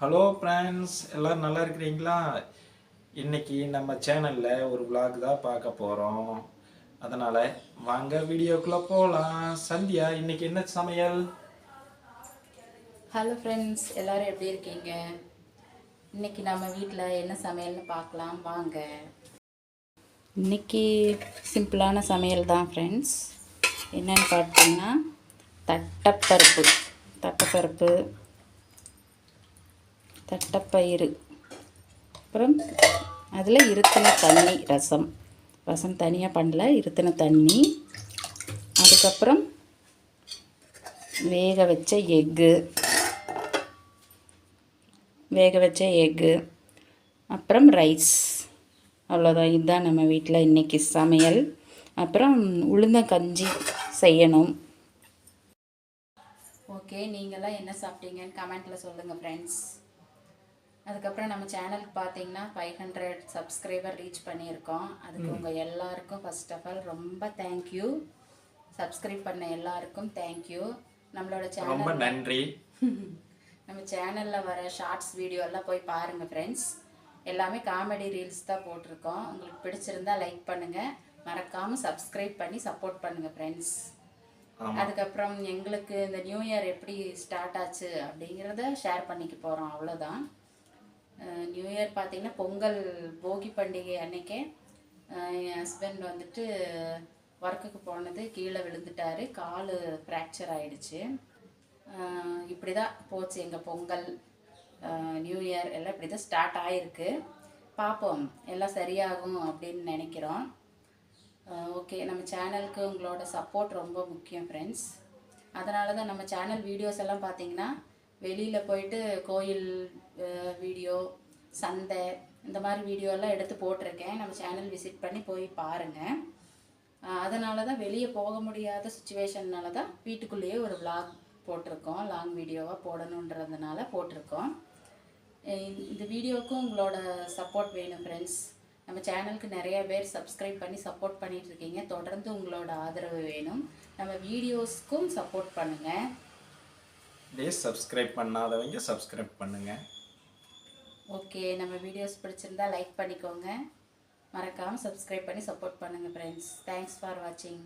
Hello friends எல்லோரும் நல்லா இருக்கிறீங்களா? இன்றைக்கி நம்ம சேனலில் ஒரு விளாக் தான் பார்க்க போகிறோம் அதனால் வாங்க வீடியோக்குள்ளே போகலாம் சந்தியா இன்றைக்கி என்ன சமையல்? ஹலோ ஃப்ரெண்ட்ஸ் எல்லோரும் எப்படி இருக்கீங்க? இன்னைக்கு நம்ம வீட்டில் என்ன சமையல்னு பார்க்கலாம். வாங்க. இன்னைக்கு சிம்பிளான சமையல் தான் ஃப்ரெண்ட்ஸ் என்னென்னு பார்த்தீங்கன்னா தட்டைப்பருப்பு. தட்டப்பருப்பு தட்டைப்பயிறு. அப்புறம் அதில் இருத்தின தண்ணி ரசம். ரசம் தனியாக பண்ணல இருத்தின தண்ணி. அதுக்கப்புறம் வேக வச்ச எக்கு. வேக வச்ச எக்கு. அப்புறம் ரைஸ். அவ்வளோதான் இதுதான் நம்ம வீட்டில் இன்றைக்கி சமையல். அப்புறம் உளுந்தங்கஞ்சி செய்யணும். ஓகே நீங்களாம் என்ன சாப்பிட்டீங்கன்னு கமெண்ட்டில் சொல்லுங்கள் ஃப்ரெண்ட்ஸ் அதுக்கப்புறம் நம்ம சேனலுக்கு பார்த்தீங்கன்னா ஃபைவ் ஹண்ட்ரட் சப்ஸ்கிரைபர் ரீச் பண்ணியிருக்கோம். அதுக்கு உங்கள் எல்லாருக்கும் ஃபர்ஸ்ட் ஆஃப் ஆல் ரொம்ப தேங்க்யூ சப்ஸ்கிரைப் பண்ண எல்லாருக்கும் தேங்க்யூ நம்மளோட ரொம்ப சேனல் நன்றி. நம்ம சேனலில் வர ஷார்ட்ஸ் வீடியோ எல்லாம் போய் பாருங்கள் ஃப்ரெண்ட்ஸ் எல்லாமே காமெடி ரீல்ஸ் தான் போட்டிருக்கோம். உங்களுக்கு பிடிச்சிருந்தா லைக் பண்ணுங்கள் மறக்காமல் சப்ஸ்கிரைப் பண்ணி சப்போர்ட் பண்ணுங்கள் ஃப்ரெண்ட்ஸ் அதுக்கப்புறம் எங்களுக்கு இந்த நியூ இயர் எப்படி ஸ்டார்ட் ஆச்சு அப்படிங்கிறத ஷேர் பண்ணிக்க போகிறோம் அவ்வளோதான் நியூ இயர் பார்த்தீங்கன்னா பொங்கல் போகி பண்டிகை அன்னைக்கே என் ஹஸ்பண்ட் வந்துட்டு ஒர்க்குக்கு போனது கீழே விழுந்துட்டாரு கால் ஃப்ராக்சர் ஆயிடுச்சு. இப்படி தான் போச்சு எங்கள் பொங்கல் நியூ இயர் எல்லாம் இப்படி தான் ஸ்டார்ட் ஆகிருக்கு பார்ப்போம் எல்லாம் சரியாகும் அப்படின்னு நினைக்கிறோம். ஓகே நம்ம சேனலுக்கு உங்களோட சப்போர்ட் ரொம்ப முக்கியம் ஃப்ரெண்ட்ஸ் அதனால தான் நம்ம சேனல் வீடியோஸ் எல்லாம் பார்த்தீங்கன்னா வெளியில் போயிட்டு கோயில் வீடியோ சந்தை இந்த மாதிரி வீடியோலாம் எடுத்து போட்டிருக்கேன். நம்ம சேனல் விசிட் பண்ணி போய் பாருங்கள் அதனால தான் வெளியே போக முடியாத சுச்சுவேஷன்னால தான் வீட்டுக்குள்ளேயே ஒரு விளாக் போட்டிருக்கோம். லாங் வீடியோவாக போடணுன்றதுனால போட்டிருக்கோம். இந்த வீடியோவுக்கும் உங்களோட சப்போர்ட் வேணும் ஃப்ரெண்ட்ஸ் நம்ம சேனலுக்கு நிறைய பேர் சப்ஸ்கிரைப் பண்ணி சப்போர்ட் பண்ணிகிட்ருக்கீங்க தொடர்ந்து உங்களோட ஆதரவு வேணும். நம்ம வீடியோஸ்க்கும் சப்போர்ட் பண்ணுங்கள் இதே சப்ஸ்கிரைப் பண்ணாதவங்க சப்ஸ்கிரைப் பண்ணுங்கள் ஓகே நம்ம வீடியோஸ் பிடிச்சிருந்தா லைக் பண்ணிக்கோங்க. மறக்காமல் சப்ஸ்கிரைப் பண்ணி சப்போர்ட் பண்ணுங்கள் ஃப்ரெண்ட்ஸ் தேங்க்ஸ் ஃபார் வாட்சிங்